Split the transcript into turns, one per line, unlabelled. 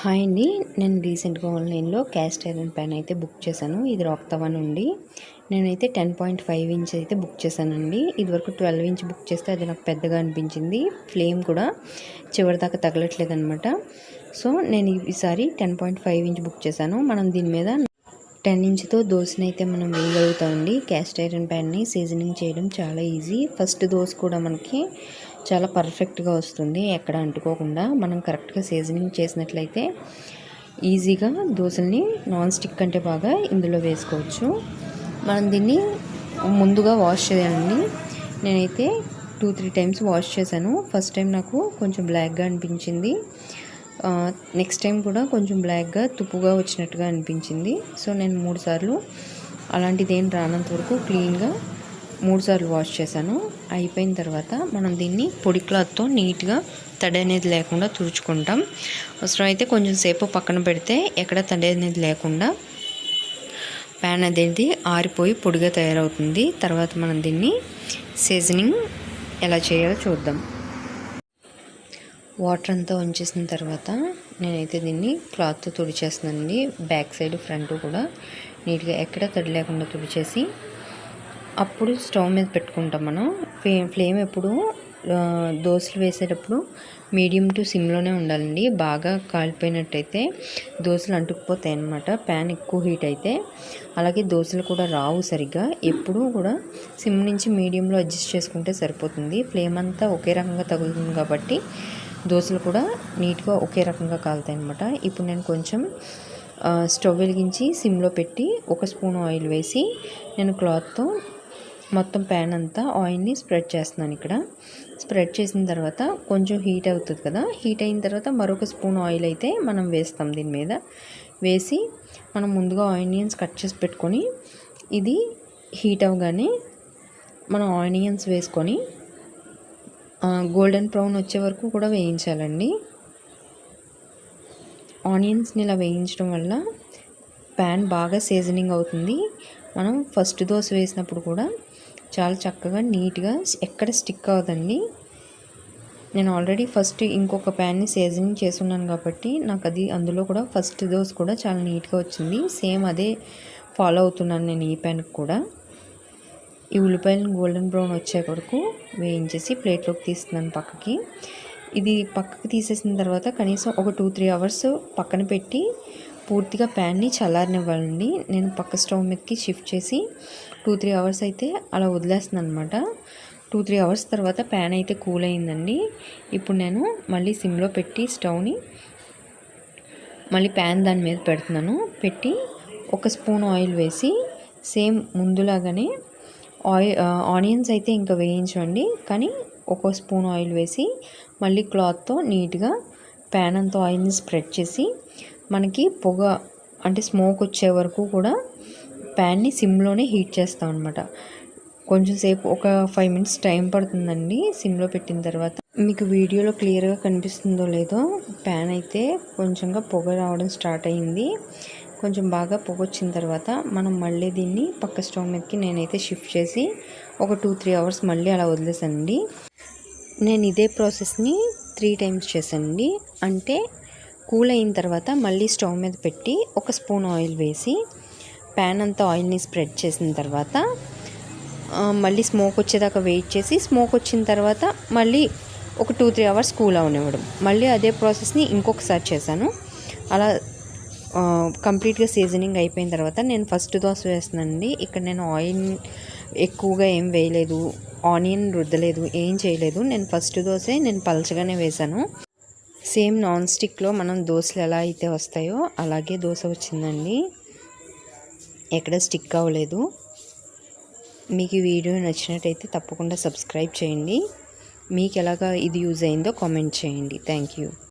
Hi అండి. నేను రీసెంట్గా ఆన్లైన్లో క్యాస్ట్ ఐరన్ ప్యాన్ అయితే బుక్ చేశాను. ఇది రాక్తవా నుండి నేనైతే టెన్ పాయింట్ ఫైవ్ ఇంచ్ అయితే బుక్ చేశానండి. ఇదివరకు ట్వెల్వ్ ఇంచ్ బుక్ చేస్తే అది నాకు పెద్దగా అనిపించింది. ఫ్లేమ్ కూడా చివరి దాకా తగలట్లేదు అనమాట సో నేను ఈసారి ten point five inch book చేశాను. మనం దీని మీద టెన్ ఇంచ్తో దోశనైతే మనం వేయగలుగుతామండి. క్యాస్ట్ ఐరన్ ప్యాన్ని సీజనింగ్ చేయడం చాలా ఈజీ. ఫస్ట్ దోశ కూడా మనకి చాలా పర్ఫెక్ట్గా వస్తుంది. ఎక్కడ అంటుకోకుండా మనం కరెక్ట్గా సీజనింగ్ చేసినట్లయితే ఈజీగా దోశల్ని నాన్ స్టిక్ కంటే బాగా ఇందులో వేసుకోవచ్చు. మనం దీన్ని ముందుగా వాష్ చేయాలండి. నేనైతే టూ త్రీ టైమ్స్ వాష్ చేశాను. ఫస్ట్ టైం నాకు కొంచెం బ్లాక్గా అనిపించింది. నెక్స్ట్ టైం కూడా కొంచెం బ్లాక్గా తుప్పుగా వచ్చినట్టుగా అనిపించింది. సో నేను మూడు సార్లు అలాంటిది ఏం రానంత వరకు క్లీన్గా మూడు సార్లు వాష్ చేశాను. అయిపోయిన తర్వాత మనం దీన్ని పొడి క్లాత్తో నీట్గా తడి అనేది లేకుండా తుడుచుకుంటాం. అవసరం అయితే కొంచెం సేపు పక్కన పెడితే ఎక్కడ తడి అనేది లేకుండా ప్యాన్ అనేది ఆరిపోయి పొడిగా తయారవుతుంది. తర్వాత మనం దీన్ని సీజనింగ్ ఎలా చేయాలో చూద్దాం. వాటర్ అంతా ఉంచేసిన తర్వాత నేనైతే దీన్ని క్లాత్తో తుడిచేస్తున్నానండి. బ్యాక్ సైడ్ ఫ్రంట్ కూడా నీట్గా ఎక్కడ తడి లేకుండా తుడిచేసి అప్పుడు స్టవ్ మీద పెట్టుకుంటాం మనం. ఫ్లేమ్ ఫ్లేమ్ ఎప్పుడు దోశలు వేసేటప్పుడు మీడియం టు సిమ్లోనే ఉండాలండి. బాగా కాలిపోయినట్టయితే దోశలు అంటుకుపోతాయి అన్నమాట. ప్యాన్ ఎక్కువ హీట్ అయితే అలాగే దోశలు కూడా రావు సరిగ్గా. ఎప్పుడూ కూడా సిమ్ నుంచి మీడియంలో అడ్జస్ట్ చేసుకుంటే సరిపోతుంది. ఫ్లేమ్ అంతా ఒకే రకంగా తగులుతుంది కాబట్టి దోశలు కూడా నీట్గా ఒకే రకంగా కాలుతాయి అనమాట ఇప్పుడు నేను కొంచెం స్టవ్ వెలిగించి సిమ్లో పెట్టి ఒక స్పూన్ ఆయిల్ వేసి నేను క్లాత్తో మొత్తం ప్యాన్ అంతా ఆయిల్ని స్ప్రెడ్ చేస్తున్నాను ఇక్కడ. స్ప్రెడ్ చేసిన తర్వాత కొంచెం హీట్ అవుతుంది కదా. హీట్ అయిన తర్వాత మరొక స్పూన్ ఆయిల్ అయితే మనం వేస్తాం దీని మీద. వేసి మనం ముందుగా ఆనియన్స్ కట్ చేసి పెట్టుకొని ఇది హీట్ అవ్వగానే మనం ఆనియన్స్ వేసుకొని గోల్డెన్ బ్రౌన్ వచ్చే వరకు కూడా వేయించాలండి. ఆనియన్స్ని ఇలా వేయించడం వల్ల ప్యాన్ బాగా సీజనింగ్ అవుతుంది. మనం ఫస్ట్ దోశ వేసినప్పుడు కూడా చాలా చక్కగా నీట్గా ఎక్కడ స్టిక్ అవ్వదండి. నేను ఆల్రెడీ ఫస్ట్ ఇంకొక ప్యాన్ని సీజనింగ్ చేసున్నాను కాబట్టి నాకు అది అందులో కూడా ఫస్ట్ డోస్ కూడా చాలా నీట్గా వచ్చింది. సేమ్ అదే ఫాలో అవుతున్నాను నేను ఈ ప్యాన్కి కూడా. ఈ ఉల్లిపాయలను గోల్డెన్ బ్రౌన్ వచ్చే వరకు వేయించేసి ప్లేట్లోకి తీస్తున్నాను పక్కకి. ఇది పక్కకి తీసేసిన తర్వాత కనీసం ఒక టూ త్రీ అవర్స్ పక్కన పెట్టి పూర్తిగా ప్యాన్ని చల్లారనివ్వాలండి. నేను పక్క స్టవ్ మీదకి షిఫ్ట్ చేసి టూ త్రీ అవర్స్ అయితే అలా వదిలేస్తున్నాను అనమాట టూ త్రీ అవర్స్ తర్వాత ప్యాన్ అయితే కూల్ అయిందండి. ఇప్పుడు నేను మళ్ళీ సిమ్లో పెట్టి స్టవ్ని మళ్ళీ ప్యాన్ దాని మీద పెడుతున్నాను. పెట్టి ఒక స్పూన్ ఆయిల్ వేసి సేమ్ ముందులాగానే ఆయిల్ ఆనియన్స్ అయితే ఇంకా వేయించండి. కానీ ఒక స్పూన్ ఆయిల్ వేసి మళ్ళీ క్లాత్తో నీట్గా ప్యాన్ అంతా ఆయిల్ని స్ప్రెడ్ చేసి మనకి పొగ అంటే స్మోక్ వచ్చే వరకు కూడా ప్యాన్ని సిమ్లోనే హీట్ చేస్తాం అనమాట కొంచెం సేపు ఒక ఫైవ్ మినిట్స్ టైం పడుతుందండి సిమ్లో పెట్టిన తర్వాత. మీకు వీడియోలో క్లియర్గా కనిపిస్తుందో లేదో ప్యాన్ అయితే కొంచెంగా పొగ రావడం స్టార్ట్ అయింది. కొంచెం బాగా పొగ వచ్చిన తర్వాత మనం మళ్ళీ దీన్ని పక్క స్టవ్ మీదకి నేనైతే షిఫ్ట్ చేసి ఒక టూ త్రీ అవర్స్ మళ్ళీ అలా వదిలేసానండి నేను ఇదే ప్రాసెస్ని త్రీ టైమ్స్ చేశానండి. అంటే కూల్ అయిన తర్వాత మళ్ళీ స్టవ్ మీద పెట్టి ఒక స్పూన్ ఆయిల్ వేసి ప్యాన్ అంతా ఆయిల్ని స్ప్రెడ్ చేసిన తర్వాత మళ్ళీ స్మోక్ వచ్చేదాకా వెయిట్ చేసి స్మోక్ వచ్చిన తర్వాత మళ్ళీ ఒక టూ త్రీ అవర్స్ కూల్ అవనివ్వడం. మళ్ళీ అదే ప్రాసెస్ని ఇంకొకసారి చేశాను. అలా కంప్లీట్గా సీజనింగ్ అయిపోయిన తర్వాత నేను ఫస్ట్ దోశ వేస్తున్నానండి. ఇక్కడ నేను ఆయిల్ ఎక్కువగా ఏం వేయలేదు ఆనియన్ రుద్దలేదు ఏం చేయలేదు. నేను ఫస్ట్ దోశ నేను పలచగానే వేశాను. సేమ్ నాన్ స్టిక్లో మనం దోశలు ఎలా అయితే వస్తాయో అలాగే దోశ వచ్చిందండి. ఎక్కడ స్టిక్ అవ్వలేదు. మీకు వీడియో నచ్చినట్టయితే తప్పకుండా సబ్స్క్రైబ్ చేయండి. మీకు ఎలాగా ఇది యూజ్ అయిందో కామెంట్ చేయండి. Thank you.